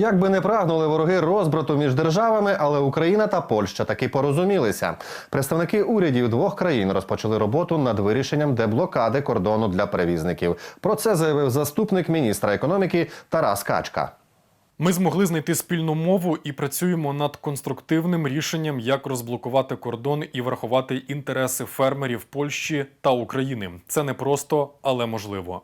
Як би не прагнули вороги розбрату між державами, але Україна та Польща таки порозумілися. Представники урядів двох країн розпочали роботу над вирішенням деблокади кордону для перевізників. Про це заявив заступник міністра економіки Тарас Качка. Ми змогли знайти спільну мову і працюємо над конструктивним рішенням, як розблокувати кордон і врахувати інтереси фермерів Польщі та України. Це не просто, але можливо.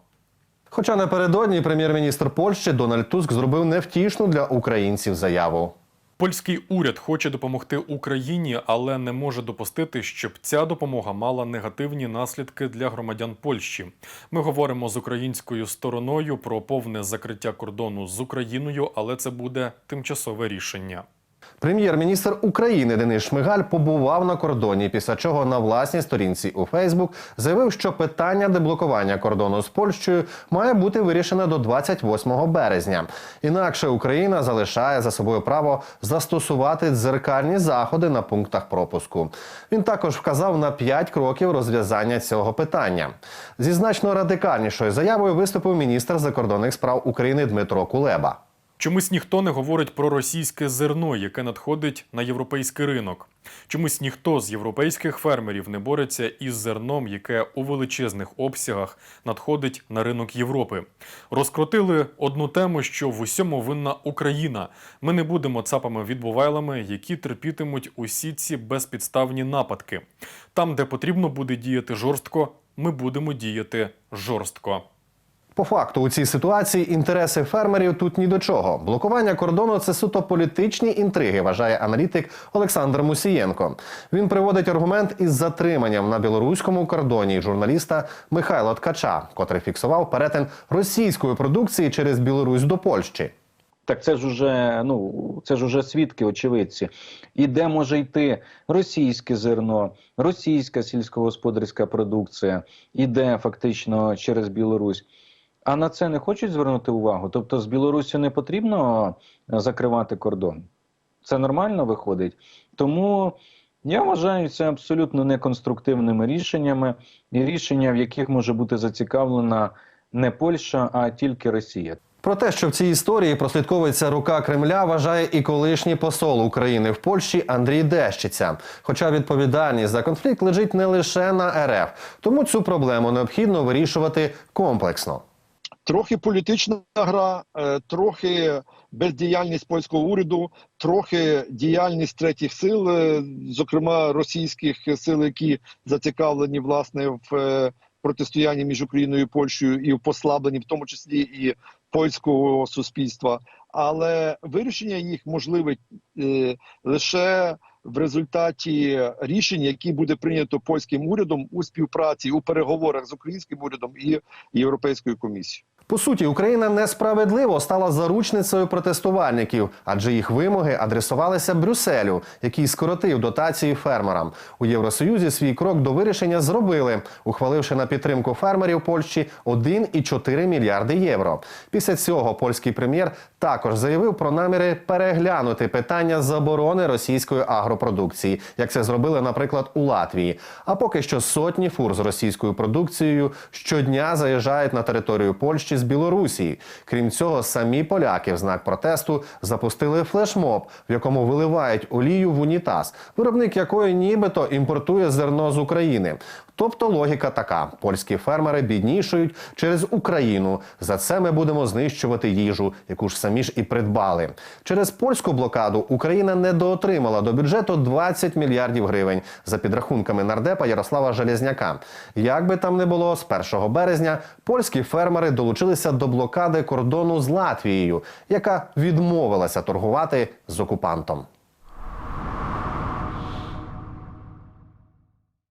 Хоча напередодні прем'єр-міністр Польщі Дональд Туск зробив невтішну для українців заяву. Польський уряд хоче допомогти Україні, але не може допустити, щоб ця допомога мала негативні наслідки для громадян Польщі. Ми говоримо з українською стороною про повне закриття кордону з Україною, але це буде тимчасове рішення. Прем'єр-міністр України Денис Шмигаль побував на кордоні, після чого на власній сторінці у Фейсбук заявив, що питання деблокування кордону з Польщею має бути вирішене до 28 березня. Інакше Україна залишає за собою право застосувати дзеркальні заходи на пунктах пропуску. Він також вказав на 5 кроків розв'язання цього питання. Зі значно радикальнішою заявою виступив міністр закордонних справ України Дмитро Кулеба. Чомусь ніхто не говорить про російське зерно, яке надходить на європейський ринок. Чомусь ніхто з європейських фермерів не бореться із зерном, яке у величезних обсягах надходить на ринок Європи. Розкрутили одну тему, що в усьому винна Україна. Ми не будемо цапами відбувайлами, які терпітимуть усі ці безпідставні нападки. Там, де потрібно буде діяти жорстко, ми будемо діяти жорстко. По факту у цій ситуації інтереси фермерів тут ні до чого. Блокування кордону це суто політичні інтриги, вважає аналітик Олександр Мусієнко. Він приводить аргумент із затриманням на білоруському кордоні журналіста Михайла Ткача, котрий фіксував перетин російської продукції через Білорусь до Польщі. Так це ж уже ну це ж уже свідки, очевидці. І де може йти російське зерно, російська сільськогосподарська продукція, іде фактично через Білорусь. А на це не хочуть звернути увагу. Тобто з Білорусі не потрібно закривати кордон. Це нормально виходить. Тому я вважаю це абсолютно неконструктивними рішеннями, і рішення, в яких може бути зацікавлена не Польща, а тільки Росія. Про те, що в цій історії прослідковується рука Кремля, вважає і колишній посол України в Польщі Андрій Дещиця. Хоча відповідальність за конфлікт лежить не лише на РФ, тому цю проблему необхідно вирішувати комплексно. Трохи політична гра, е, трохи бездіяльність польського уряду, трохи діяльність третіх сил, е, зокрема російських сил, які зацікавлені власне в е, протистоянні між Україною і Польщею і в послабленні, в тому числі і польського суспільства. Але вирішення їх можливе лише в результаті рішень, які буде прийнято польським урядом у співпраці у переговорах з українським урядом і Європейською комісією. По суті, Україна несправедливо стала заручницею протестувальників, адже їх вимоги адресувалися Брюсселю, який скоротив дотації фермерам. У Євросоюзі свій крок до вирішення зробили, ухваливши на підтримку фермерів Польщі 1,4 мільярди євро. Після цього польський прем'єр також заявив про наміри переглянути питання заборони російської агропродукції, як це зробили, наприклад, у Латвії. А поки що сотні фур з російською продукцією щодня заїжджають на територію Польщі з Білорусі. Крім цього, самі поляки в знак протесту запустили флешмоб, в якому виливають олію в унітаз, виробник якої нібито імпортує зерно з України. Тобто логіка така: польські фермери біднішують через Україну. За це ми будемо знищувати їжу, яку ж самі ж і придбали. Через польську блокаду Україна недоотримала до бюджету 20 мільярдів гривень за підрахунками нардепа Ярослава Железняка. Як би там не було, з 1 березня польські фермери долучилися до блокади кордону з Латвією, яка відмовилася торгувати з окупантом.